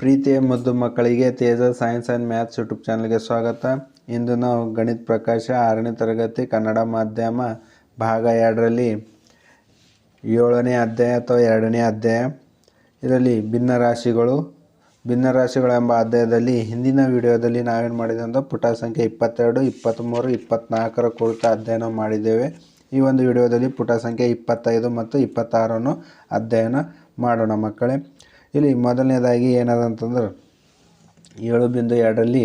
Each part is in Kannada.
ಪ್ರೀತಿಯ ಮುದ್ದು ಮಕ್ಕಳಿಗೆ Teja science and maths YouTube ಚಾನಲ್ಗೆ ಸ್ವಾಗತ. ಇಂದು ನಾವು ಗಣಿತ ಪ್ರಕಾಶ ಆರನೇ ತರಗತಿ ಕನ್ನಡ ಮಾಧ್ಯಮ ಭಾಗ ಎರಡರಲ್ಲಿ ಏಳನೇ ಅಧ್ಯಾಯ ಅಥವಾ ಎರಡನೇ ಅಧ್ಯಾಯ. ಇದರಲ್ಲಿ ಭಿನ್ನರಾಶಿಗಳು. ಭಿನ್ನರಾಶಿಗಳು ಎಂಬ ಅಧ್ಯಾಯದಲ್ಲಿ ಹಿಂದಿನ ವಿಡಿಯೋದಲ್ಲಿ ನಾವೇನು ಮಾಡಿದೆ ಪುಟ ಸಂಖ್ಯೆ ಇಪ್ಪತ್ತೆರಡು, ಇಪ್ಪತ್ತ್ಮೂರು, ಇಪ್ಪತ್ತ್ನಾಲ್ಕರ ಕುರಿತ ಅಧ್ಯಯನ ಮಾಡಿದ್ದೇವೆ. ಈ ಒಂದು ವಿಡಿಯೋದಲ್ಲಿ ಪುಟ ಸಂಖ್ಯೆ ಇಪ್ಪತ್ತೈದು ಮತ್ತು ಇಪ್ಪತ್ತಾರನ್ನು ಅಧ್ಯಯನ ಮಾಡೋಣ ಮಕ್ಕಳೇ. ಇಲ್ಲಿ ಮೊದಲನೇದಾಗಿ ಏನದ ಅಂತಂದ್ರೆ ಏಳು ಬಿಂದು ಎರಡರಲ್ಲಿ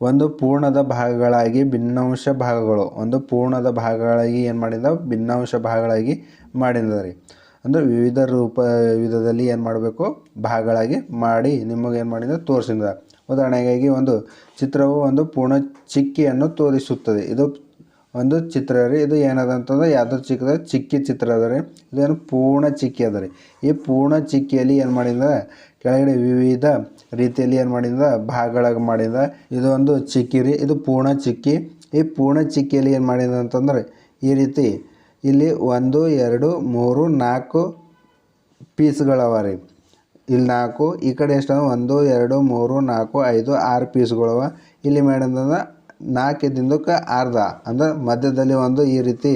ಒಂದು ಪೂರ್ಣದ ಭಾಗಗಳಾಗಿ ಭಿನ್ನಾಂಶ ಭಾಗಗಳು, ಒಂದು ಪೂರ್ಣದ ಭಾಗಗಳಾಗಿ ಏನು ಮಾಡಿದ ಭಿನ್ನಾಂಶ ಭಾಗಗಳಾಗಿ ಮಾಡಿದ್ದಾರೆ. ಅಂದರೆ ವಿವಿಧ ರೂಪ, ವಿಧದಲ್ಲಿ ಏನು ಮಾಡಬೇಕು? ಭಾಗಗಳಾಗಿ ಮಾಡಿ ನಿಮಗೆ ಏನು ಮಾಡಿದ? ತೋರಿಸಿದ ಉದಾಹರಣೆಗಾಗಿ ಒಂದು ಚಿತ್ರವು ಒಂದು ಪೂರ್ಣ ಚಿಕ್ಕಿಯನ್ನು ತೋರಿಸುತ್ತದೆ. ಇದು ಒಂದು ಚಿತ್ರ ರೀ. ಇದು ಏನದ ಅಂತಂದ್ರೆ ಯಾವುದೋ ಚಿಕ್ಕದ? ಚಿಕ್ಕಿ ಚಿತ್ರ ಅದ ರೀ. ಇದೇನು ಪೂರ್ಣ ಚಿಕ್ಕಿ ಅದ ರೀ. ಈ ಪೂರ್ಣ ಚಿಕ್ಕಿಯಲ್ಲಿ ಏನು ಮಾಡಿದ? ಕೆಳಗಡೆ ವಿವಿಧ ರೀತಿಯಲ್ಲಿ ಏನು ಮಾಡಿದ? ಭಾಗಗಳಾಗಿ ಮಾಡಿದ. ಇದು ಒಂದು ಚಿಕ್ಕಿ ರೀ. ಇದು ಪೂರ್ಣ ಚಿಕ್ಕಿ. ಈ ಪೂರ್ಣ ಚಿಕ್ಕಿಯಲ್ಲಿ ಏನು ಮಾಡಿದ ಅಂತಂದ್ರೆ ಈ ರೀತಿ ಇಲ್ಲಿ ಒಂದು, ಎರಡು, ಮೂರು, ನಾಲ್ಕು ಪೀಸ್ಗಳವ ರೀ. ಇಲ್ಲಿ ನಾಲ್ಕು, ಈ ಕಡೆ ಎಷ್ಟು ಒಂದು, ಎರಡು, ಮೂರು, ನಾಲ್ಕು, ಐದು, ಆರು ಪೀಸ್ಗಳವ. ಇಲ್ಲಿ ಮೇಡಂದ್ರೆ ನಾಲ್ಕು ದಿನಕ್ಕೆ ಅರ್ಧ, ಅಂದ್ರೆ ಮಧ್ಯದಲ್ಲಿ ಒಂದು ಈ ರೀತಿ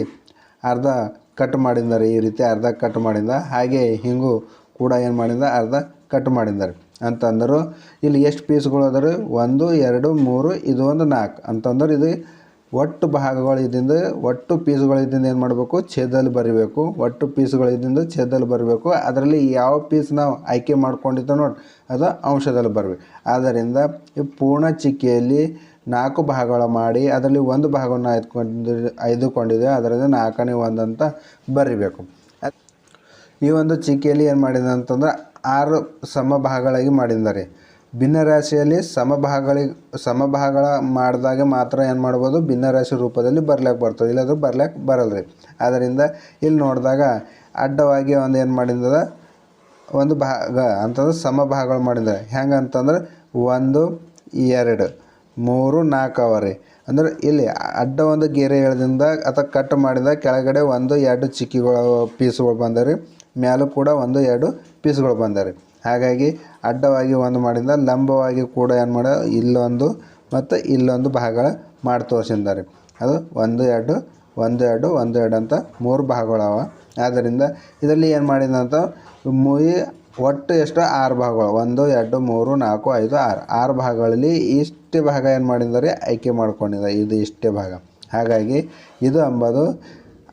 ಅರ್ಧ ಕಟ್ ಮಾಡಿದ್ದಾರೆ, ಈ ರೀತಿ ಅರ್ಧ ಕಟ್ ಮಾಡಿದ ಹಾಗೆ ಹಿಂಗೂ ಕೂಡ ಏನು ಮಾಡಿದ ಅರ್ಧ ಕಟ್ ಮಾಡಿದ್ದಾರೆ. ಅಂತಂದರು, ಇಲ್ಲಿ ಎಷ್ಟು ಪೀಸ್ಗಳು ಅದರ ಒಂದು, ಎರಡು, ಮೂರು, ಇದು ಒಂದು ನಾಲ್ಕು. ಅಂತಂದ್ರೆ, ಇದು ಒಟ್ಟು ಭಾಗಗಳಿದ್ದಿಂದ ಒಟ್ಟು ಪೀಸ್ಗಳಿದ್ದಿಂದ ಏನು ಮಾಡಬೇಕು? ಛೇದಲ್ಲಿ ಬರಿಬೇಕು. ಒಟ್ಟು ಪೀಸ್ಗಳಿದ್ದಿಂದ ಛೇದಲ್ಲಿ ಬರಬೇಕು. ಅದರಲ್ಲಿ ಯಾವ ಪೀಸ್ ನಾವು ಆಯ್ಕೆ ಮಾಡ್ಕೊಂಡಿದ್ದೋ ನೋಡಿ, ಅದು ಅಂಶದಲ್ಲಿ ಬರಬೇಕು. ಆದ್ದರಿಂದ ಈ ಪೂರ್ಣ ಚಿಕ್ಕಿಯಲ್ಲಿ ನಾಲ್ಕು ಭಾಗಗಳ ಮಾಡಿ ಅದರಲ್ಲಿ ಒಂದು ಭಾಗವನ್ನು ಆಯ್ದುಕೊಂಡು ಆಯ್ದುಕೊಂಡಿದೆ. ಅದರಿಂದ ನಾಲ್ಕನೇ ಅಂತ ಬರಿಬೇಕು. ಈ ಒಂದು ಚಿಕ್ಕಿಯಲ್ಲಿ ಏನು ಮಾಡಿದೆ ಅಂತಂದ್ರೆ ಆರು ಸಮಭಾಗಗಳಾಗಿ ಮಾಡಿದ್ದಾರೆ. ಭಿನ್ನರಾಶಿಯಲ್ಲಿ ಸಮಭಾಗಗಳಿಗೆ ಸಮಭಾಗಗಳ ಮಾಡಿದಾಗ ಮಾತ್ರ ಏನು ಮಾಡ್ಬೋದು? ಭಿನ್ನರಾಶಿ ರೂಪದಲ್ಲಿ ಬರ್ಲಿಕ್ಕೆ ಬರ್ತದೆ. ಇಲ್ಲಾದರೂ ಬರ್ಲಿಕ್ಕೆ ಬರಲ್ಲ ರೀ ಆದ್ದರಿಂದ ಇಲ್ಲಿ ನೋಡಿದಾಗ ಅಡ್ಡವಾಗಿ ಒಂದು ಏನು ಮಾಡಿದ ಒಂದು ಭಾಗ ಅಂತಂದ್ರೆ ಸಮಭಾಗಗಳು ಮಾಡಿದ್ದಾರೆ. ಹೆಂಗೆ ಅಂತಂದ್ರೆ ಒಂದು, ಎರಡು. ಮೂರು ನಾಲ್ಕು ಅವ ರೀ ಅಂದ್ರೆ ಇಲ್ಲಿ ಅಡ್ಡ ಒಂದು ಗೆರೆ ಎಳೆದಿಂದ ಅಥವಾ ಕಟ್ ಮಾಡಿದ ಕೆಳಗಡೆ ಒಂದು, ಎರಡು ಚಿಕ್ಕಿಗಳು ಪೀಸ್ಗಳು ಬಂದರಿ ಮ್ಯಾಲೂ ಕೂಡ ಒಂದು, ಎರಡು ಪೀಸ್ಗಳು ಬಂದರಿ ಹಾಗಾಗಿ ಅಡ್ಡವಾಗಿ ಒಂದು ಮಾಡಿದ, ಲಂಬವಾಗಿ ಕೂಡ ಏನು ಮಾಡ, ಇಲ್ಲೊಂದು ಮತ್ತು ಇಲ್ಲೊಂದು ಭಾಗಗಳ ಮಾಡಿ ತೋರಿಸಿದ್ದಾರೆ ಅದು ಒಂದು, ಎರಡು ಒಂದು ಎರಡು ಒಂದು, ಎರಡು ಅಂತ ಮೂರು ಭಾಗಗಳವ ಆದ್ದರಿಂದ ಇದರಲ್ಲಿ ಏನು ಮಾಡಿದ ಅಂತ ಮುಯಿ ಒಟ್ಟು ಎಷ್ಟು ಆರು ಭಾಗಗಳು. ಒಂದು, ಎರಡು, ಮೂರು, ನಾಲ್ಕು, ಐದು, ಆರು. ಆರು ಭಾಗಗಳಲ್ಲಿ ಇಷ್ಟೇ ಭಾಗ ಏನು ಮಾಡಿದ್ದಾರೆ? ಆಯ್ಕೆ ಮಾಡ್ಕೊಂಡಿದ್ದಾರೆ. ಇದು ಇಷ್ಟೇ ಭಾಗ. ಹಾಗಾಗಿ ಇದು ಅಂಬೋದು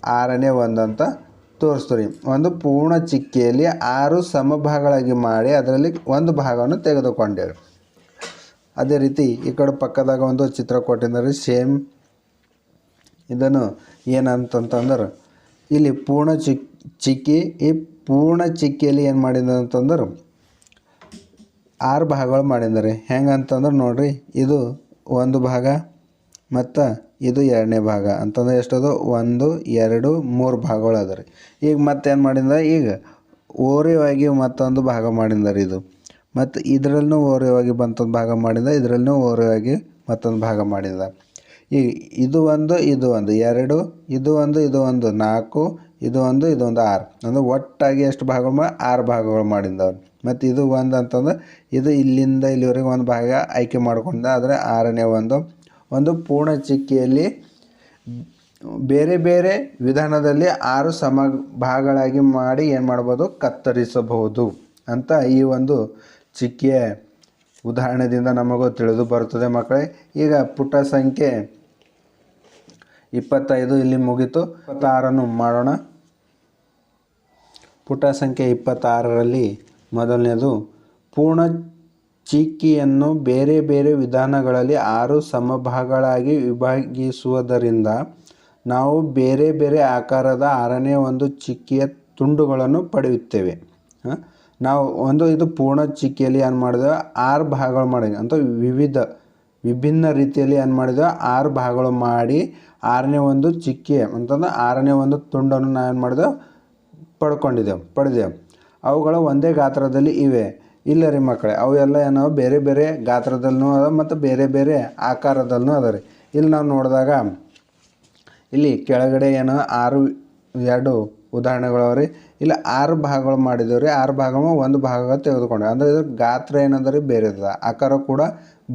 ಆರನೇ ಒಂದು ಅಂತ ತೋರಿಸ್ತೀರಿ. ಒಂದು ಪೂರ್ಣ ಚಿಕ್ಕಿಯಲ್ಲಿ ಆರು ಸಮಭಾಗಗಳಾಗಿ ಮಾಡಿ ಅದರಲ್ಲಿ ಒಂದು ಭಾಗವನ್ನು ತೆಗೆದುಕೊಂಡೆವು ಅದೇ ರೀತಿ ಈ ಕಡೆ ಪಕ್ಕದಾಗ ಒಂದು ಚಿತ್ರ ಕೊಟ್ಟಿದ್ದಾರೆ. ಸೇಮ್ ಇದನ್ನು ಏನಂತಂತಂದ್ರೆ, ಇಲ್ಲಿ ಪೂರ್ಣ ಚಿಕ್, ಚಿಕ್ಕಿ, ಈ ಪೂರ್ಣ ಚಿಕ್ಕಿಯಲ್ಲಿ ಏನು ಮಾಡಿದ ಅಂತಂದ್ರೆ ಆರು ಭಾಗಗಳು ಮಾಡಿದ್ದಾರೆ. ಹೆಂಗೆ ಅಂತಂದ್ರೆ ನೋಡಿರಿ, ಇದು ಒಂದು ಭಾಗ ಮತ್ತು ಇದು ಎರಡನೇ ಭಾಗ. ಅಂತಂದ್ರೆ ಎಷ್ಟದು? ಒಂದು, ಎರಡು, ಮೂರು ಭಾಗಗಳು ಅದ ರೀ. ಈಗ ಮತ್ತೇನು ಮಾಡಿದ ಈಗ ಓರೆಯಾಗಿ ಮತ್ತೊಂದು ಭಾಗ ಮಾಡಿದ್ದಾರೆ ಇದು. ಮತ್ತು ಇದರಲ್ಲೂ ಓರೆಯಾಗಿ ಮತ್ತೊಂದು ಭಾಗ ಮಾಡಿದ ಇದರಲ್ಲೂ ಓರೆಯಾಗಿ ಮತ್ತೊಂದು ಭಾಗ ಮಾಡಿದ ಈಗ ಇದು ಒಂದು ಇದು ಒಂದು. ಎರಡು, ಇದು ಒಂದು ಇದು ಒಂದು. ನಾಲ್ಕು, ಇದು ಒಂದು ಇದು ಒಂದು ಆರು. ಅಂದರೆ ಒಟ್ಟಾಗಿ ಎಷ್ಟು ಭಾಗಗಳು ಮಾಡಿ ಆರು ಭಾಗಗಳು ಮಾಡಿದ್ದವ್ರು. ಮತ್ತು ಇದು ಒಂದು ಅಂತಂದ್ರೆ ಇದು ಇಲ್ಲಿಂದ ಇಲ್ಲಿವರೆಗೆ ಒಂದು ಭಾಗ ಆಯ್ಕೆ ಮಾಡ್ಕೊಂಡ, ಆದರೆ ಆರನೇ ಒಂದು. ಒಂದು ಪೂರ್ಣ ಚಿಕ್ಕಿಯಲ್ಲಿ ಬೇರೆ ಬೇರೆ ವಿಧಾನದಲ್ಲಿ ಆರು ಸಮ ಭಾಗಗಳಾಗಿ ಮಾಡಿ ಏನು ಮಾಡ್ಬೋದು? ಕತ್ತರಿಸಬಹುದು ಅಂತ ಈ ಒಂದು ಚಿಕ್ಕಿಯ ಉದಾಹರಣೆಯಿಂದ ನಮಗೂ ತಿಳಿದು ಬರುತ್ತದೆ ಮಕ್ಕಳೇ. ಈಗ ಪುಟ ಸಂಖ್ಯೆ ಇಪ್ಪತ್ತೈದು ಇಲ್ಲಿ ಮುಗಿತು. ಇಪ್ಪತ್ತಾರನ್ನು ಮಾಡೋಣ. ಪುಟ ಸಂಖ್ಯೆ ಇಪ್ಪತ್ತಾರರಲ್ಲಿ ಮೊದಲನೇದು, ಪೂರ್ಣ ಚಿಕ್ಕಿಯನ್ನು ಬೇರೆ ಬೇರೆ ವಿಧಾನಗಳಲ್ಲಿ ಆರು ಸಮಭಾಗಗಳಾಗಿ ವಿಭಾಗಿಸುವುದರಿಂದ ನಾವು ಬೇರೆ ಬೇರೆ ಆಕಾರದ ಆರನೇ ಒಂದು ಚಿಕ್ಕಿಯ ತುಂಡುಗಳನ್ನು ಪಡೆಯುತ್ತೇವೆ. ನಾವು ಒಂದು ಇದು ಪೂರ್ಣ ಚಿಕ್ಕಿಯಲ್ಲಿ ಏನು ಮಾಡಿದೆ ಆರು ಭಾಗಗಳು ಮಾಡಿದೆ ಅಂತ ವಿವಿಧ ವಿಭಿನ್ನ ರೀತಿಯಲ್ಲಿ ಏನು ಮಾಡಿದ? ಆರು ಭಾಗಗಳು ಮಾಡಿ, ಆರನೇ ಒಂದು ಚಿಕ್ಕೆ ಅಂತಂದ್ರೆ ಆರನೇ ಒಂದು ತುಂಡನ್ನು ನಾವು ಏನು ಮಾಡಿದೆವು ಪಡ್ಕೊಂಡಿದ್ದೆವು ಪಡೆದೆವು ಅವುಗಳು ಒಂದೇ ಗಾತ್ರದಲ್ಲಿ ಇವೆ. ಇಲ್ಲ ರೀ ಮಕ್ಕಳೇ ಅವೆಲ್ಲ ಏನೋ ಬೇರೆ ಬೇರೆ ಗಾತ್ರದಲ್ಲೂ ಅದ ಮತ್ತು ಬೇರೆ ಬೇರೆ ಆಕಾರದಲ್ಲೂ ಅದ ರೀ. ಇಲ್ಲಿ ನಾವು ನೋಡಿದಾಗ, ಇಲ್ಲಿ ಕೆಳಗಡೆ ಏನೋ ಆರು, ಎರಡು ಉದಾಹರಣೆಗಳು ಅವ್ರಿ ಇಲ್ಲ, ಆರು ಭಾಗಗಳು ಮಾಡಿದ್ದೇವೆ ರೀ ಆರು ಭಾಗ ಒಂದು ಭಾಗ ತೆಗೆದುಕೊಂಡೆ. ಅಂದರೆ ಇದ್ರ ಗಾತ್ರ ಏನಂದ್ರೆ ಬೇರೆ ಅದ ಆಕಾರ ಕೂಡ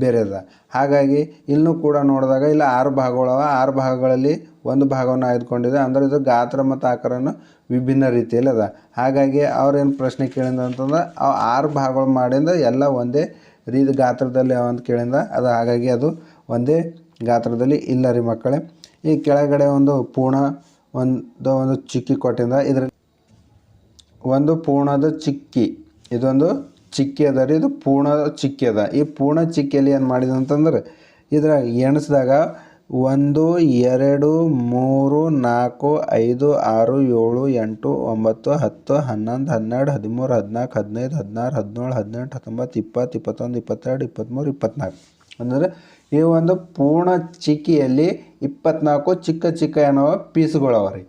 ಬೇರೆ ಅದ ಹಾಗಾಗಿ ಇಲ್ಲೂ ಕೂಡ ನೋಡಿದಾಗ, ಇಲ್ಲ, ಆರು ಭಾಗಗಳವ, ಆರು ಭಾಗಗಳಲ್ಲಿ ಒಂದು ಭಾಗವನ್ನು ಆಯ್ದುಕೊಂಡಿದೆ. ಅಂದರೆ ಇದು ಗಾತ್ರ ಮತ್ತು ಆಕಾರನ ವಿಭಿನ್ನ ರೀತಿಯಲ್ಲಿ ಅದ. ಹಾಗಾಗಿ ಅವ್ರೇನು ಪ್ರಶ್ನೆ ಕೇಳಿದ ಅಂತಂದ್ರೆ ಅವು ಆರು ಭಾಗಗಳು ಮಾಡಿಂದ ಎಲ್ಲ ಒಂದೇ ರೀತಿ ಗಾತ್ರದಲ್ಲಿ ಅಂತ ಕೇಳಿಂದ, ಅದು ಹಾಗಾಗಿ ಅದು ಒಂದೇ ಗಾತ್ರದಲ್ಲಿ ಇಲ್ಲ ರೀ ಮಕ್ಕಳೇ. ಈ ಕೆಳಗಡೆ ಒಂದು ಪೂರ್ಣ ಒಂದು ಒಂದು ಚಿಕ್ಕಿ ಕೊಟ್ಟಿಂದ ಇದ್ರ ಒಂದು ಪೂರ್ಣದ ಚಿಕ್ಕಿ. ಇದೊಂದು ಚಿಕ್ಕಿ ಅದ ರೀ, ಇದು ಪೂರ್ಣ ಚಿಕ್ಕಿ ಅದ. ಈ ಪೂರ್ಣ ಚಿಕ್ಕಿಯಲ್ಲಿ ಏನು ಮಾಡಿದ ಅಂತಂದ್ರೆ ಇದ್ರ ಎಣಿಸಿದಾಗ ಒಂದು, ಎರಡು, ಮೂರು, ನಾಲ್ಕು, ಐದು, ಆರು, ಏಳು, ಎಂಟು, ಒಂಬತ್ತು, ಹತ್ತು, ಹನ್ನೊಂದು, ಹನ್ನೆರಡು, ಹದಿಮೂರು, ಹದಿನಾಲ್ಕು, ಹದಿನೈದು, ಹದಿನಾರು, ಹದಿನೇಳು, ಹದಿನೆಂಟು, ಹತ್ತೊಂಬತ್ತು, ಇಪ್ಪತ್ತು, ಇಪ್ಪತ್ತೊಂದು, ಇಪ್ಪತ್ತೆರಡು ಇಪ್ಪತ್ತ್ಮೂರು ಇಪ್ಪತ್ತ್ನಾಲ್ಕು. ಅಂದರೆ ಈ ಒಂದು ಪೂರ್ಣ ಚಿಕ್ಕಿಯಲ್ಲಿ ಇಪ್ಪತ್ನಾಲ್ಕು ಚಿಕ್ಕ ಚಿಕ್ಕ ಏನೋ ಪೀಸ್ಗಳು ಅವ ರೀ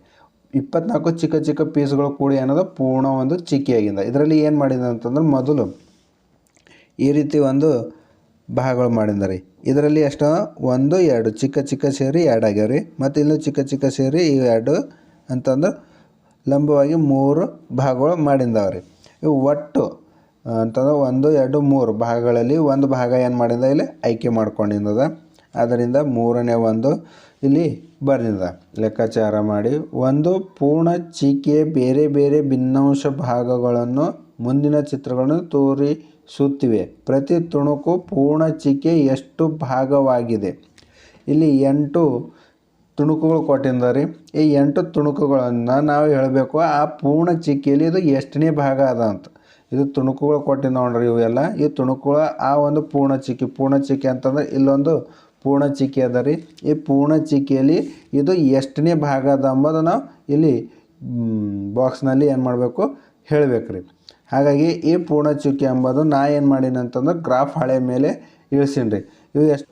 ಇಪ್ಪತ್ನಾಲ್ಕು ಚಿಕ್ಕ ಚಿಕ್ಕ ಪೀಸ್ಗಳು ಕೂಡಿ ಅನ್ನೋದು ಪೂರ್ಣ ಒಂದು ಚಿಕ್ಕಿಯಾಗಿಂದ. ಇದರಲ್ಲಿ ಏನು ಮಾಡಿದ ಅಂತಂದ್ರೆ ಮೊದಲು ಈ ರೀತಿ ಒಂದು ಭಾಗಗಳು ಮಾಡಿದ ರೀ. ಇದರಲ್ಲಿ ಎಷ್ಟು ಒಂದು, ಎರಡು ಚಿಕ್ಕ ಚಿಕ್ಕ ಸೇರಿ ಎರಡು ಆಗ್ಯಾವ ರೀ. ಮತ್ತು ಇಲ್ಲೂ ಚಿಕ್ಕ ಚಿಕ್ಕ ಸೇರಿ ಇವು ಎರಡು ಅಂತಂದ್ರೆ ಲಂಬವಾಗಿ ಮೂರು ಭಾಗಗಳು ಮಾಡಿದ್ದಾವೆ ರೀ. ಇವು ಒಟ್ಟು ಅಂತಂದ್ರೆ ಒಂದು, ಎರಡು, ಮೂರು ಭಾಗಗಳಲ್ಲಿ ಒಂದು ಭಾಗ ಏನು ಮಾಡಿದ ಇಲ್ಲಿ ಆಯ್ಕೆ ಮಾಡ್ಕೊಂಡಿದ್ದದ ಅದರಿಂದ ಮೂರನೇ ಒಂದು ಇಲ್ಲಿ ಬರೆದಿದೆ ಲೆಕ್ಕಾಚಾರ ಮಾಡಿ, ಒಂದು ಪೂರ್ಣ ಚೀಕೆಯ ಬೇರೆ ಬೇರೆ ಭಿನ್ನಾಂಶ ಭಾಗಗಳನ್ನು ಮುಂದಿನ ಚಿತ್ರಗಳನ್ನು ತೋರಿಸುತ್ತಿವೆ. ಪ್ರತಿ ತುಣುಕು ಪೂರ್ಣ ಚೀಕೆ ಎಷ್ಟು ಭಾಗವಾಗಿದೆ? ಇಲ್ಲಿ ಎಂಟು ತುಣುಕುಗಳು ಕೊಟ್ಟಿದ್ದಾರೆ ಈ ಎಂಟು ತುಣುಕುಗಳನ್ನು ನಾವು ಹೇಳಬೇಕು, ಆ ಪೂರ್ಣ ಚಿಕ್ಕಿಯಲ್ಲಿ ಇದು ಎಷ್ಟನೇ ಭಾಗ ಅದ ಅಂತ. ಇದು ತುಣುಕುಗಳು ಕೊಟ್ಟಿದ್ದು ನೋಡ್ರಿ ಇವೆಲ್ಲ. ಈ ತುಣುಕುಗಳ ಆ ಒಂದು ಪೂರ್ಣ ಚಿಕ್ಕಿ ಪೂರ್ಣ ಚಿಕ್ಕಿ ಅಂತಂದ್ರೆ ಇಲ್ಲೊಂದು ಪೂರ್ಣ ಚಿಕ್ಕಿ ಅದ ರೀ. ಈ ಪೂರ್ಣ ಚಿಕ್ಕಿಯಲ್ಲಿ ಇದು ಎಷ್ಟನೇ ಭಾಗ ಅದ ಅಂಬೋದು ನಾವು ಇಲ್ಲಿ ಬಾಕ್ಸ್ನಲ್ಲಿ ಏನು ಮಾಡಬೇಕು ಹೇಳಬೇಕು ರೀ. ಹಾಗಾಗಿ ಈ ಪೂರ್ಣ ಚುಕ್ಕಿ ಎಂಬುದು ನಾ ಏನು ಮಾಡೀನಿ ಅಂತಂದ್ರೆ ಗ್ರಾಫ್ ಹಾಳೆ ಮೇಲೆ ಇಳಿಸೀನಿ ರೀ ಇವು ಎಷ್ಟು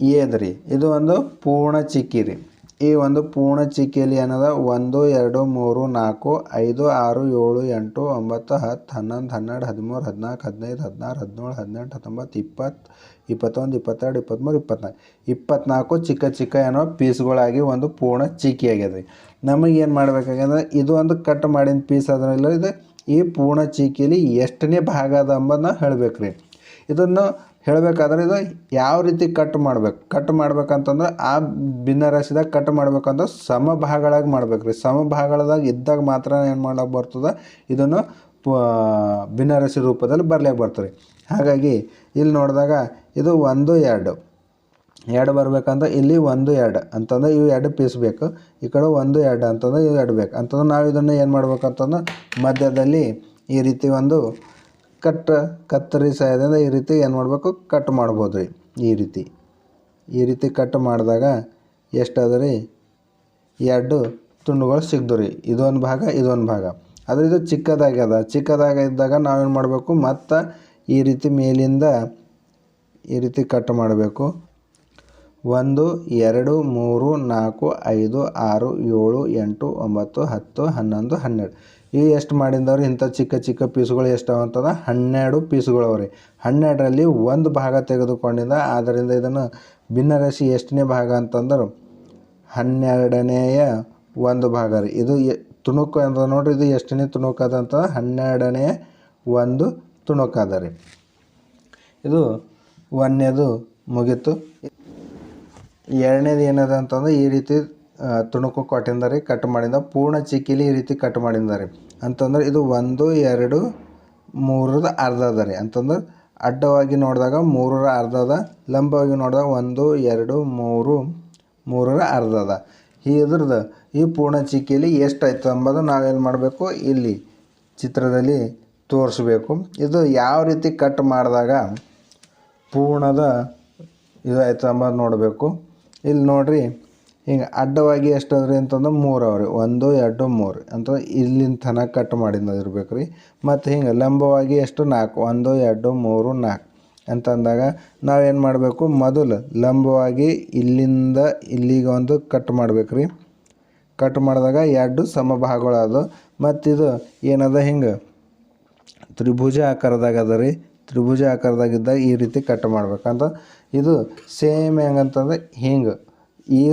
ಏದ್ರಿ ಇದು ಒಂದು ಪೂರ್ಣ ಚಿಕ್ಕಿ ರೀ. ಈ ಒಂದು ಪೂರ್ಣ ಚಿಕ್ಕಿಯಲ್ಲಿ ಏನದ? ಒಂದು, ಎರಡು, ಮೂರು, ನಾಲ್ಕು, ಐದು, ಆರು, ಏಳು, ಎಂಟು, ಒಂಬತ್ತು, ಹತ್ತು, ಹನ್ನೊಂದು, ಹನ್ನೆರಡು, ಹದಿಮೂರು, ಹದಿನಾಲ್ಕು, ಹದಿನೈದು, ಹದಿನಾರು, ಹದಿನೇಳು, ಹದಿನೆಂಟು, ಹತ್ತೊಂಬತ್ತು, ಇಪ್ಪತ್ತು, ಇಪ್ಪತ್ತೊಂದು, ಇಪ್ಪತ್ತೆರಡು, ಇಪ್ಪತ್ತ್ಮೂರು ಇಪ್ಪತ್ನಾಲ್ಕು ಇಪ್ಪತ್ನಾಲ್ಕು ಚಿಕ್ಕ ಚಿಕ್ಕ ಏನೋ ಪೀಸ್ಗಳಾಗಿ ಒಂದು ಪೂರ್ಣ ಚಿಕ್ಕಿ ಆಗ್ಯದ ನಮಗೆ ಏನು ಮಾಡ್ಬೇಕಾಗ್ಯದ ಇದು ಒಂದು ಕಟ್ ಮಾಡಿದ ಪೀಸ್ ಅದರಲ್ಲ ಇದು ಈ ಪೂರ್ಣ ಚೀಕಿಯಲ್ಲಿ ಎಷ್ಟನೇ ಭಾಗ ಅದ ಅಂಬೋದನ್ನ ಹೇಳ್ಬೇಕು ರೀ ಇದನ್ನು ಹೇಳಬೇಕಾದ್ರೆ ಇದು ಯಾವ ರೀತಿ ಕಟ್ ಮಾಡ್ಬೇಕು? ಕಟ್ ಮಾಡ್ಬೇಕಂತಂದ್ರೆ ಆ ಭಿನ್ನ ರಾಶಿದಾಗ ಕಟ್ ಮಾಡ್ಬೇಕಂದ್ರೆ ಸಮ ಭಾಗಗಳಾಗಿ ಮಾಡ್ಬೇಕು ರೀ. ಸಮ ಭಾಗಗಳದಾಗ ಇದ್ದಾಗ ಮಾತ್ರ ಏನು ಮಾಡಕ್ಕೆ ಬರ್ತದೆ? ಇದನ್ನು ಪ ಭಿನ್ನ ರಾಶಿ ರೂಪದಲ್ಲಿ ಬರ್ಲಿಕ್ಕೆ ಬರ್ತದೆ ಹಾಗಾಗಿ ಇಲ್ಲಿ ನೋಡಿದಾಗ ಇದು ಒಂದು, ಎರಡು. ಎರಡು ಬರಬೇಕಂದ್ರೆ ಇಲ್ಲಿ ಒಂದು, ಎರಡು. ಅಂತಂದ್ರೆ ಇವು ಎರಡು ಪೀಸ್ ಬೇಕು. ಈ ಕಡೆ ಒಂದು, ಎರಡು ಅಂತಂದ್ರೆ ಇವು ಎರಡು ಬೇಕು. ಅಂತಂದ್ರೆ ನಾವು ಇದನ್ನು ಏನು ಮಾಡ್ಬೇಕಂತಂದ್ರೆ ಮಧ್ಯದಲ್ಲಿ ಈ ರೀತಿ ಒಂದು ಕಟ್ ಕತ್ತರಿ ಸಹಾಯದಿಂದ ಈ ರೀತಿ ಏನು ಮಾಡಬೇಕು? ಕಟ್ ಮಾಡ್ಬೋದು ರೀ, ಈ ರೀತಿ. ಈ ರೀತಿ ಕಟ್ ಮಾಡಿದಾಗ ಎಷ್ಟಾದ ರೀ ಎರಡು ತುಂಡುಗಳು ಸಿಗ್ದು ರೀ, ಇದೊಂದು ಭಾಗ ಇದೊಂದು ಭಾಗ. ಆದರೆ ಇದು ಚಿಕ್ಕದಾಗ್ಯದ ಚಿಕ್ಕದಾಗ ಇದ್ದಾಗ ನಾವೇನು ಮಾಡಬೇಕು? ಮತ್ತು ಈ ರೀತಿ ಮೇಲಿಂದ ಈ ರೀತಿ ಕಟ್ ಮಾಡಬೇಕು. ಒಂದು, ಎರಡು, ಮೂರು, ನಾಲ್ಕು, ಐದು, ಆರು, ಏಳು, ಎಂಟು, ಒಂಬತ್ತು, ಹತ್ತು, ಹನ್ನೊಂದು, ಹನ್ನೆರಡು. ಇವು ಎಷ್ಟು ಮಾಡಿದವ್ರಿ ಇಂಥ ಚಿಕ್ಕ ಚಿಕ್ಕ ಪೀಸ್ಗಳು ಎಷ್ಟವ ಅಂತಂದ್ರೆ ಹನ್ನೆರಡು ಪೀಸ್ಗಳು ಅವ್ರಿ. ಹನ್ನೆರಡರಲ್ಲಿ ಒಂದು ಭಾಗ ತೆಗೆದುಕೊಂಡಿದ್ದ ಆದ್ದರಿಂದ ಇದನ್ನು ಭಿನ್ನರಾಶಿ ಎಷ್ಟನೇ ಭಾಗ ಅಂತಂದ್ರೆ ಹನ್ನೆರಡನೆಯ ಒಂದು ಭಾಗ ರೀ. ಇದು ತುಣುಕು ಅಂತ ನೋಡ್ರಿ ಇದು ಎಷ್ಟನೇ ತುಣುಕು ಅದ ಅಂತ ಹನ್ನೆರಡನೆಯ ಒಂದು ತುಣುಕು ಅದ ರೀ. ಇದು ಒಂದನೇದು ಮುಗೀತು. ಎರಡನೇದು ಏನದ ಅಂತಂದ್ರೆ ಈ ರೀತಿ ತುಣುಕು ಕೊಟ್ಟಿದ್ದಾರೆ, ಕಟ್ ಮಾಡಿದ, ಪೂರ್ಣ ಚಿಕ್ಕಿಲಿ ಈ ರೀತಿ ಕಟ್ ಮಾಡಿದ ರೀ ಅಂತಂದ್ರೆ ಇದು ಒಂದು, ಎರಡು ಮೂರದ ಅರ್ಧ ಅದ ರೀ ಅಂತಂದ್ರೆ ಅಡ್ಡವಾಗಿ ನೋಡಿದಾಗ ಮೂರರ ಅರ್ಧ ಅದ ಲಂಬವಾಗಿ ನೋಡಿದಾಗ ಒಂದು, ಎರಡು, ಮೂರು, ಮೂರರ ಅರ್ಧ ಅದ ಈ ಇದ್ರದ್ದು ಈ ಪೂರ್ಣ ಚಿಕ್ಕಿಲಿ ಎಷ್ಟು ಆಯ್ತು ಅಂಬೋದು ನಾವೇನು ಮಾಡಬೇಕು? ಇಲ್ಲಿ ಚಿತ್ರದಲ್ಲಿ ತೋರಿಸ್ಬೇಕು. ಇದು ಯಾವ ರೀತಿ ಕಟ್ ಮಾಡಿದಾಗ ಪೂರ್ಣದ ಇದು ಆಯ್ತು ಅಂಬದು ನೋಡಬೇಕು. ಇಲ್ಲಿ ನೋಡ್ರಿ. ಹಿಂಗೆ ಅಡ್ಡವಾಗಿ ಎಷ್ಟು ಅದ ರೀ ಅಂತಂದ್ರೆ ಮೂರು ಅವ್ರಿ. ಒಂದು, ಎರಡು, ಮೂರು. ಅಂತ ಇಲ್ಲಿನ ತನಕ ಕಟ್ ಮಾಡಿದ್ದು ಇರ್ಬೇಕು ರೀ ಮತ್ತು ಹಿಂಗೆ ಲಂಬವಾಗಿ ಎಷ್ಟು? ನಾಲ್ಕು. ಒಂದು, ಎರಡು, ಮೂರು, ನಾಲ್ಕು. ಅಂತಂದಾಗ ನಾವೇನು ಮಾಡಬೇಕು? ಮೊದಲು ಲಂಬವಾಗಿ ಇಲ್ಲಿಂದ ಇಲ್ಲಿಗೆ ಒಂದು ಕಟ್ ಮಾಡ್ಬೇಕು ರೀ ಕಟ್ ಮಾಡಿದಾಗ ಎರಡು ಸಮಭಾಗಗಳದು ಮತ್ತು ಇದು ಏನದ ಹಿಂಗೆ? ತ್ರಿಭುಜ ಆಕಾರದಾಗ ಅದ ರೀ. ತ್ರಿಭುಜ ಆಕಾರದಾಗಿದ್ದಾಗ ಈ ರೀತಿ ಕಟ್ ಮಾಡ್ಬೇಕಂತ. ಇದು ಸೇಮ್ ಹೆಂಗಂತಂದ್ರೆ ಹಿಂಗೆ. ಈ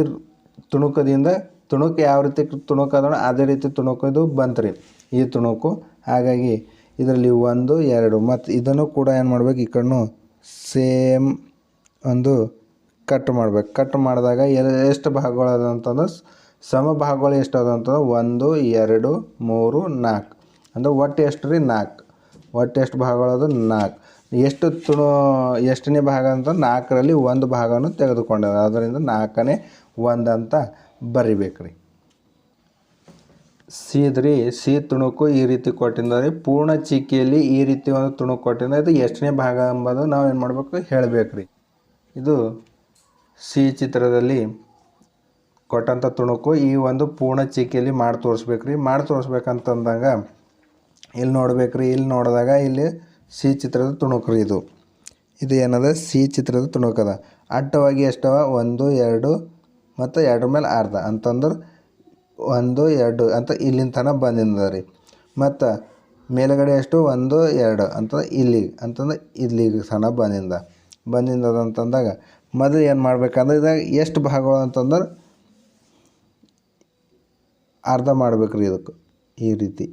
ತುಣುಕದಿಂದ ತುಣುಕು ಯಾವ ರೀತಿ ತುಣುಕು ಅದಾವ ಅದೇ ರೀತಿ ತುಣುಕು ಇದು ಬಂತು ರೀ ಈ ತುಣುಕು, ಹಾಗಾಗಿ ಇದರಲ್ಲಿ ಒಂದು, ಎರಡು ಮತ್ತು ಇದನ್ನು ಕೂಡ ಏನು ಮಾಡ್ಬೇಕು, ಈ ಕಣ್ಣು ಸೇಮ್ ಒಂದು ಕಟ್ ಮಾಡ್ಬೇಕು. ಕಟ್ ಮಾಡಿದಾಗ ಎಷ್ಟು ಭಾಗಗಳು ಅಂತಂದ್ರೆ ಸಮ ಭಾಗಗಳು ಎಷ್ಟು ಅದ ಅಂತಂದ್ರೆ ಒಂದು, ಎರಡು, ಮೂರು, ನಾಲ್ಕು. ಅಂದರೆ ಒಟ್ಟು ಎಷ್ಟು ರೀ? ನಾಲ್ಕು. ಒಟ್ಟು ಎಷ್ಟು ಭಾಗಗಳದು? ನಾಲ್ಕು. ಎಷ್ಟು ತುಣು, ಎಷ್ಟನೇ ಭಾಗ ಅಂತ ನಾಲ್ಕರಲ್ಲಿ ಒಂದು ಭಾಗವನ್ನು ತೆಗೆದುಕೊಂಡದ ಅದರಿಂದ ನಾಲ್ಕನೇ ಒಂದು ಅಂತ ಬರಿಬೇಕು ರೀ ಸೀದ್ರಿ ಸಿ ತುಣುಕು ಈ ರೀತಿ ಕೊಟ್ಟಿದ್ದಾರೆ. ಪೂರ್ಣ ಚೀಕಿಯಲ್ಲಿ ಈ ರೀತಿ ಒಂದು ತುಣುಕು ಕೊಟ್ಟಿದ್ದಾರೆ. ಇದು ಎಷ್ಟನೇ ಭಾಗ ಎಂಬುದು ನಾವು ಏನು ಮಾಡಬೇಕು? ಹೇಳಬೇಕ್ರಿ. ಇದು ಸಿ ಚಿತ್ರದಲ್ಲಿ ಕೊಟ್ಟಂಥ ತುಣುಕು ಈ ಒಂದು ಪೂರ್ಣ ಚೀಕಿಯಲ್ಲಿ ಮಾಡಿ ತೋರಿಸ್ಬೇಕ್ರಿ ಮಾಡಿ ತೋರಿಸ್ಬೇಕಂತಂದಾಗ ಇಲ್ಲಿ ನೋಡ್ಬೇಕು ರೀ ಇಲ್ಲಿ ನೋಡಿದಾಗ ಇಲ್ಲಿ ಸಿ ಚಿತ್ರದ ತುಣುಕು ರೀ ಇದು. ಇದು ಏನದ? ಸಿ ಚಿತ್ರದ ತುಣುಕದ. ಅಡ್ಡವಾಗಿ ಎಷ್ಟವ? ಒಂದು, ಎರಡು ಮತ್ತು ಎರಡರ ಮೇಲೆ ಅರ್ಧ. ಅಂತಂದ್ರೆ ಒಂದು, ಎರಡು ಅಂತ ಇಲ್ಲಿನ ತನಕ ಬಂದಿಂದದ ರೀ. ಮತ್ತು ಮೇಲುಗಡೆ ಎಷ್ಟು? ಒಂದು, ಎರಡು ಅಂತಂದ್ರೆ ಇಲ್ಲಿಗೆ ಅಂತಂದ್ರೆ ಇಲ್ಲಿಗೆ ಸನ ಬಂದಿಂದ ಬಂದಿಂದದ ಅಂತಂದಾಗ ಮೊದಲು ಏನು ಮಾಡ್ಬೇಕಂದ್ರೆ ಇದಾಗ ಎಷ್ಟು ಭಾಗಗಳು ಅಂತಂದ್ರೆ ಅರ್ಧ ಮಾಡ್ಬೇಕು ರೀ ಇದಕ್ಕೆ ಈ ರೀತಿ.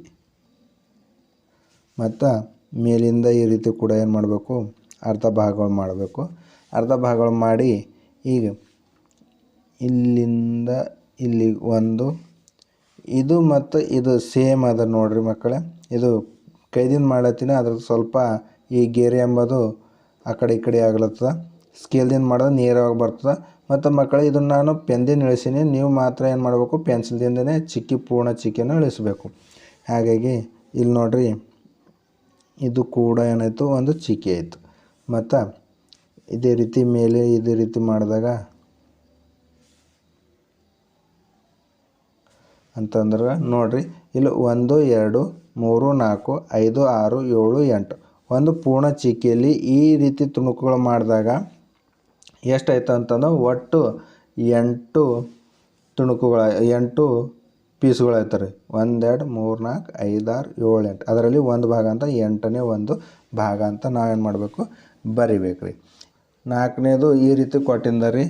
ಮತ್ತು ಮೇಲಿಂದ ಈ ರೀತಿ ಕೂಡ ಏನು ಮಾಡಬೇಕು? ಅರ್ಧ ಭಾಗಗಳು ಮಾಡಬೇಕು. ಅರ್ಧ ಭಾಗಗಳು ಮಾಡಿ ಈಗ ಇಲ್ಲಿಂದ ಇಲ್ಲಿ ಒಂದು, ಇದು ಮತ್ತು ಇದು ಸೇಮ್ ಅದ ನೋಡ್ರಿ ಮಕ್ಕಳೇ. ಇದು ಕೈದಿಂದ ಮಾಡತ್ತೀನಿ ಅದ್ರದ್ದು ಸ್ವಲ್ಪ ಈ ಗೆರೆ ಎಂಬುದು ಆ ಕಡೆ ಈ ಕಡೆ ಆಗ್ಲತ್ತದ. ಸ್ಕೇಲ್ದಿಂದ ಮಾಡೋದು ನೇರವಾಗಿ ಬರ್ತದೆ. ಮತ್ತು ಮಕ್ಕಳು, ಇದನ್ನು ನಾನು ಪೆನ್ದಿಂದ ಇಳಿಸೀನಿ. ನೀವು ಮಾತ್ರ ಏನು ಮಾಡಬೇಕು? ಪೆನ್ಸಿಲ್ದಿಂದನೇ ಚಿಕ್ಕಿ ಪೂರ್ಣ ಚಿಕ್ಕಿಯನ್ನು ಇಳಿಸ್ಬೇಕು. ಹಾಗಾಗಿ ಇಲ್ಲಿ ನೋಡ್ರಿ. ಇದು ಕೂಡ ಏನಾಯಿತು? ಒಂದು ಚಿಕ್ಕಿ ಆಯಿತು. ಮತ್ತು ಇದೇ ರೀತಿ ಮೇಲೆ ಇದೇ ರೀತಿ ಮಾಡಿದಾಗ ಅಂತಂದ್ರೆ ನೋಡಿರಿ, ಇಲ್ಲಿ ಒಂದು, ಎರಡು, ಮೂರು, ನಾಲ್ಕು, ಐದು, ಆರು, ಏಳು, ಎಂಟು. ಒಂದು ಪೂರ್ಣ ಚೀಕಿಯಲ್ಲಿ ಈ ರೀತಿ ತುಣುಕುಗಳು ಮಾಡಿದಾಗ ಎಷ್ಟಾಯ್ತು ಅಂತಂದ್ರೆ ಒಟ್ಟು ಎಂಟು ತುಣುಕುಗಳ, ಎಂಟು ಪೀಸ್ಗಳು ಒಂದು ಒಂದೆರಡು ಮೂರು ನಾಲ್ಕು ಐದಾರು ಏಳು ಎಂಟು ಅದರಲ್ಲಿ ಒಂದು ಭಾಗ ಅಂತ, ಎಂಟನೇ ಒಂದು ಭಾಗ ಅಂತ ನಾವೇನು ಮಾಡಬೇಕು? ಬರಿಬೇಕು ರೀ ನಾಲ್ಕನೇದು ಈ ರೀತಿ ಕೊಟ್ಟಿಂದ ರೀ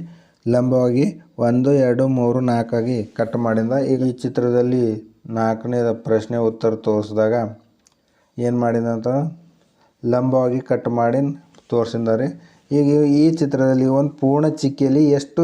ಲಂಬವಾಗಿ ಒಂದು, ಎರಡು, ಮೂರು, ನಾಲ್ಕಾಗಿ ಕಟ್ ಮಾಡಿಂದ ಈಗ ಈ ಚಿತ್ರದಲ್ಲಿ ನಾಲ್ಕನೇ ಪ್ರಶ್ನೆ ಉತ್ತರ ತೋರಿಸಿದಾಗ ಏನು ಮಾಡಿದ ಅಂತ ಲಂಬವಾಗಿ ಕಟ್ ಮಾಡಿ ತೋರಿಸಿದ್ದಾರೆ ಈಗ ಈ ಚಿತ್ರದಲ್ಲಿ ಒಂದು ಪೂರ್ಣ ಚಿಕ್ಕಿಯಲ್ಲಿ ಎಷ್ಟು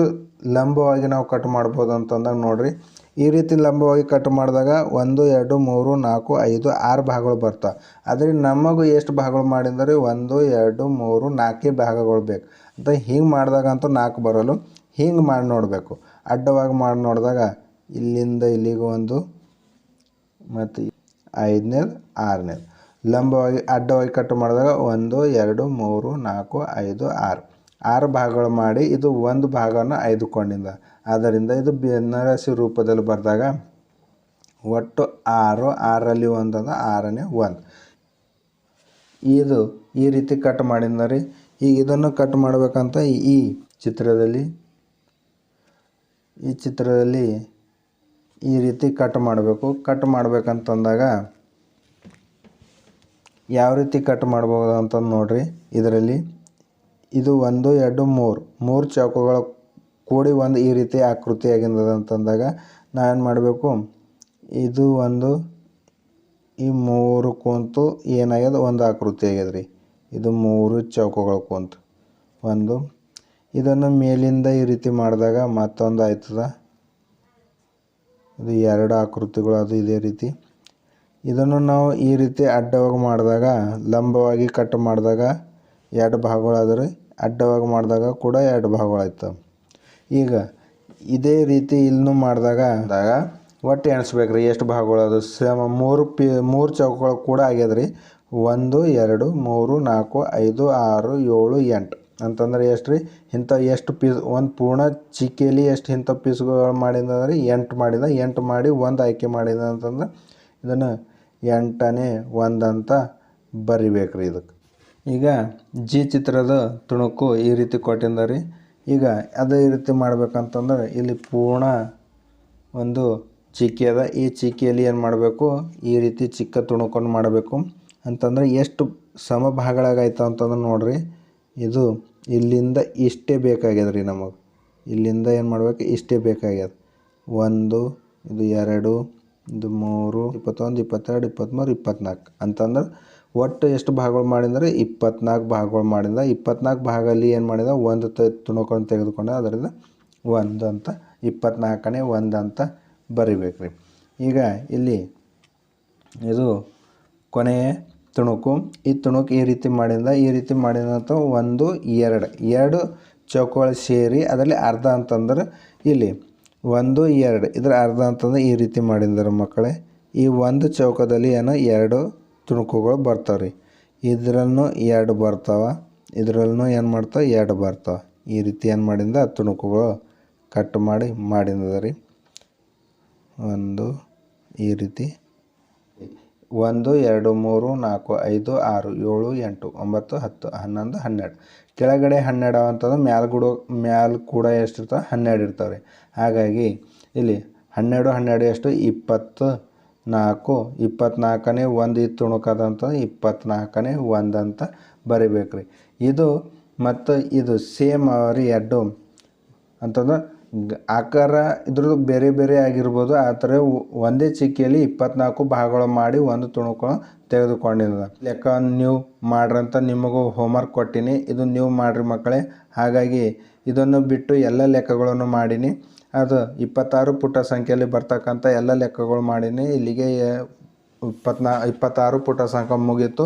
ಲಂಬವಾಗಿ ನಾವು ಕಟ್ ಮಾಡ್ಬೋದು ಅಂತಂದಾಗ ನೋಡ್ರಿ. ಈ ರೀತಿ ಲಂಬವಾಗಿ ಕಟ್ ಮಾಡಿದಾಗ ಒಂದು, ಎರಡು, ಮೂರು, ನಾಲ್ಕು, ಐದು, ಆರು ಭಾಗಗಳು ಬರ್ತವೆ. ಆದರೆ ನಮಗೂ ಎಷ್ಟು ಭಾಗಗಳು ಮಾಡಿದರೆ ಒಂದು, ಎರಡು, ಮೂರು, ನಾಲ್ಕೇ ಭಾಗಗಳು ಬೇಕು. ಅಂತ ಹಿಂಗೆ ಮಾಡಿದಾಗ ಅಂತೂ ನಾಲ್ಕು ಬರಲು ಹಿಂಗೆ ಮಾಡಿ ನೋಡಬೇಕು. ಅಡ್ಡವಾಗಿ ಮಾಡಿ ನೋಡಿದಾಗ ಇಲ್ಲಿಂದ ಇಲ್ಲಿಗೂ ಒಂದು, ಮತ್ತು ಐದನೇದು ಆರನೇದು ಲಂಬವಾಗಿ, ಅಡ್ಡವಾಗಿ ಕಟ್ ಮಾಡಿದಾಗ ಒಂದು, ಎರಡು, ಮೂರು, ನಾಲ್ಕು, ಐದು, ಆರು. ಆರು ಭಾಗಗಳು ಮಾಡಿ ಇದು ಒಂದು ಭಾಗವನ್ನು ಆಯ್ದುಕೊಂಡಿಂದ ಆದ್ದರಿಂದ ಇದು ಬೆನ್ನರಸಿ ರೂಪದಲ್ಲಿ ಬರೆದಾಗ ಒಟ್ಟು ಆರು ಆರಲ್ಲಿ ಒಂದಂದ ಆರನೇ ಒಂದು ಇದು ಈ ರೀತಿ ಕಟ್ ಮಾಡಿದ ರೀ. ಈಗ ಇದನ್ನು ಕಟ್ ಮಾಡಬೇಕಂತ ಈ ಚಿತ್ರದಲ್ಲಿ ಈ ಚಿತ್ರದಲ್ಲಿ ಈ ರೀತಿ ಕಟ್ ಮಾಡಬೇಕು. ಕಟ್ ಮಾಡಬೇಕಂತಂದಾಗ ಯಾವ ರೀತಿ ಕಟ್ ಮಾಡ್ಬೋದು ಅಂತಂದು ನೋಡ್ರಿ. ಇದರಲ್ಲಿ ಇದು ಒಂದು, ಎರಡು, ಮೂರು. ಮೂರು ಚೌಕಗಳ ಕೂಡಿ ಒಂದು ಈ ರೀತಿ ಆಕೃತಿ ಆಗಿಂದದ ಅಂತಂದಾಗ ನಾವೇನು ಮಾಡಬೇಕು? ಇದು ಒಂದು ಈ ಮೂರು ಕೂತು ಏನಾಗ್ಯದ? ಒಂದು ಆಕೃತಿ ಆಗ್ಯದ ರೀ ಇದು ಮೂರು ಚೌಕಗಳು ಕೂತು. ಒಂದು, ಇದನ್ನು ಮೇಲಿಂದ ಈ ರೀತಿ ಮಾಡಿದಾಗ ಮತ್ತೊಂದು ಆಯ್ತದ? ಇದು ಎರಡು ಆಕೃತಿಗಳು ಅದು ಇದೇ ರೀತಿ. ಇದನ್ನು ನಾವು ಈ ರೀತಿ ಅಡ್ಡವಾಗಿ ಮಾಡಿದಾಗ, ಲಂಬವಾಗಿ ಕಟ್ ಮಾಡಿದಾಗ ಎರಡು ಭಾಗಗಳಾದ್ರೆ. ಅಡ್ಡವಾಗಿ ಮಾಡಿದಾಗ ಕೂಡ ಎರಡು ಭಾಗಗಳಾಯ್ತವೆ. ಈಗ ಇದೇ ರೀತಿ ಇಲ್ಲೂ ಮಾಡಿದಾಗ ಅಂದಾಗ ಒಟ್ಟು ಎಣಿಸ್ಬೇಕು ರೀ. ಎಷ್ಟು ಅದು? ಸೇಮ್ ಮೂರು ಪಿ, ಮೂರು ಚೌಕಗಳು ಕೂಡ ಆಗ್ಯದ ರೀ ಒಂದು, ಎರಡು, ಮೂರು, ನಾಲ್ಕು, ಐದು, ಆರು, ಏಳು, ಎಂಟು. ಅಂತಂದ್ರೆ ಎಷ್ಟು ರೀ? ಇಂಥ ಎಷ್ಟು ಪೀಸ್, ಒಂದು ಪೂರ್ಣ ಚಿಕ್ಕೇಲಿ ಎಷ್ಟು ಇಂಥ ಪೀಸ್ಗಳು ಮಾಡಿದಂದ್ರೆ ಎಂಟು ಮಾಡಿದ. ಎಂಟು ಮಾಡಿ ಒಂದು ಆಯ್ಕೆ ಮಾಡಿದ ಅಂತಂದ್ರೆ ಇದನ್ನು ಎಂಟನೇ ಒಂದು ಅಂತ ಬರಿಬೇಕು ರೀ ಇದಕ್ಕೆ ಈಗ ಜಿ ಚಿತ್ರದ ತುಣುಕು ಈ ರೀತಿ ಕೊಟ್ಟಿಂದ ರೀ. ಈಗ ಅದೇ ರೀತಿ ಮಾಡ್ಬೇಕಂತಂದ್ರೆ ಇಲ್ಲಿ ಪೂರ್ಣ ಒಂದು ಚಿಕ್ಕಿ ಅದ. ಈ ಚಿಕ್ಕಿಯಲ್ಲಿ ಏನು ಮಾಡಬೇಕು? ಈ ರೀತಿ ಚಿಕ್ಕ ತುಣುಕೊಂಡು ಮಾಡಬೇಕು. ಅಂತಂದ್ರೆ ಎಷ್ಟು ಸಮ ಅಂತಂದ್ರೆ ನೋಡಿರಿ, ಇದು ಇಲ್ಲಿಂದ ಇಷ್ಟೇ ಬೇಕಾಗ್ಯದ ರೀ ನಮಗೆ. ಇಲ್ಲಿಂದ ಏನು ಮಾಡ್ಬೇಕು? ಇಷ್ಟೇ ಬೇಕಾಗ್ಯದ. ಒಂದು, ಇದು ಎರಡು, ಇದು ಮೂರು, ಇಪ್ಪತ್ತೊಂದು, ಇಪ್ಪತ್ತೆರಡು ಇಪ್ಪತ್ತ್ಮೂರು ಇಪ್ಪತ್ತ್ನಾಲ್ಕು ಅಂತಂದ್ರೆ ಒಟ್ಟು ಎಷ್ಟು ಭಾಗಗಳು ಮಾಡಿದ್ರೆ ಇಪ್ಪತ್ನಾಲ್ಕು ಭಾಗಗಳು ಮಾಡಿದ. ಇಪ್ಪತ್ನಾಲ್ಕು ಭಾಗದಲ್ಲಿ ಏನು ಮಾಡಿದ? ಒಂದು ತ ತುಣುಕೊಂಡು ತೆಗೆದುಕೊಂಡ. ಅದರಿಂದ ಒಂದು ಅಂತ, ಇಪ್ಪತ್ನಾಲ್ಕನೇ ಒಂದು ಅಂತ ಬರಿಬೇಕು ರೀ. ಈಗ ಇಲ್ಲಿ ಇದು ಕೊನೆಯ ತುಣುಕು. ಈ ತುಣುಕು ಈ ರೀತಿ ಮಾಡಿದ, ಈ ರೀತಿ ಮಾಡಿದಂಥ ಒಂದು, ಎರಡು. ಎರಡು ಚೌಕಗಳು ಸೇರಿ ಅದರಲ್ಲಿ ಅರ್ಧ ಅಂತಂದ್ರೆ ಇಲ್ಲಿ ಒಂದು, ಎರಡು. ಇದ್ರ ಅರ್ಧ ಅಂತಂದ್ರೆ ಈ ರೀತಿ ಮಾಡಿದ್ದಾರೆ ಮಕ್ಕಳೇ. ಈ ಒಂದು ಚೌಕದಲ್ಲಿ ಏನೋ? ಎರಡು ತುಣುಕುಗಳು ಬರ್ತಾವೆ ರೀ. ಇದರಲ್ಲೂ ಎರಡು ಬರ್ತಾವೆ ಇದರಲ್ಲೂ ಏನು ಮಾಡ್ತಾವೆ? ಎರಡು ಬರ್ತಾವೆ. ಈ ರೀತಿ ಏನು ಮಾಡಿಂದ ತುಣುಕುಗಳು ಕಟ್ ಮಾಡಿ ಮಾಡಿದ ರೀ. ಒಂದು, ಈ ರೀತಿ. ಒಂದು, ಎರಡು, ಮೂರು, ನಾಲ್ಕು, ಐದು, ಆರು, ಏಳು, ಎಂಟು, ಒಂಬತ್ತು, ಹತ್ತು, ಹನ್ನೊಂದು, ಹನ್ನೆರಡು. ಕೆಳಗಡೆ ಹನ್ನೆರಡು ಅಂತಂದ್ರೆ ಮ್ಯಾಲ ಕೂಡ ಮ್ಯಾಲ ಕೂಡ ಎಷ್ಟು ಇರ್ತಾವೆ? ಹನ್ನೆರಡು ಇರ್ತಾವೆ ರೀ. ಹಾಗಾಗಿ ಇಲ್ಲಿ ಹನ್ನೆರಡು ಹನ್ನೆರಡು, ಎಷ್ಟು? ಇಪ್ಪತ್ತು ನಾಲ್ಕು, ಇಪ್ಪತ್ನಾಲ್ಕನೇ ಒಂದು ಈ ತುಣುಕದಂತ ಇಪ್ಪತ್ನಾಲ್ಕನೇ ಒಂದು ಅಂತ ಬರಿಬೇಕು ರೀ ಇದು ಮತ್ತು ಇದು ಸೇಮ್ ರೀ ಎರಡು. ಅಂತಂದ್ರೆ ಆಕಾರ ಇದ್ರದ್ದು ಬೇರೆ ಬೇರೆ ಆಗಿರ್ಬೋದು, ಆ ಥರ ಒಂದೇ ಚಿಕ್ಕಿಯಲ್ಲಿ ಇಪ್ಪತ್ನಾಲ್ಕು ಭಾಗಗಳು ಮಾಡಿ ಒಂದು ತುಣುಕು ತೆಗೆದುಕೊಂಡಿದ್ದ. ಲೆಕ್ಕ ನೀವು ಮಾಡ್ರಂತ ನಿಮಗೂ ಹೋಮ್ವರ್ಕ್ ಕೊಟ್ಟೀನಿ. ಇದು ನೀವು ಮಾಡಿರಿ ಮಕ್ಕಳೇ. ಹಾಗಾಗಿ ಇದನ್ನು ಬಿಟ್ಟು ಎಲ್ಲ ಲೆಕ್ಕಗಳನ್ನು ಮಾಡೀನಿ. ಅದು ಇಪ್ಪತ್ತಾರು ಪುಟ ಸಂಖ್ಯೆಯಲ್ಲಿ ಬರ್ತಕ್ಕಂಥ ಎಲ್ಲ ಲೆಕ್ಕಗಳು ಮಾಡೀನಿ. ಇಲ್ಲಿಗೆ ಇಪ್ಪತ್ನಾ ಇಪ್ಪತ್ತಾರು ಪುಟ ಸಂಖ್ಯೆ ಮುಗೀತು.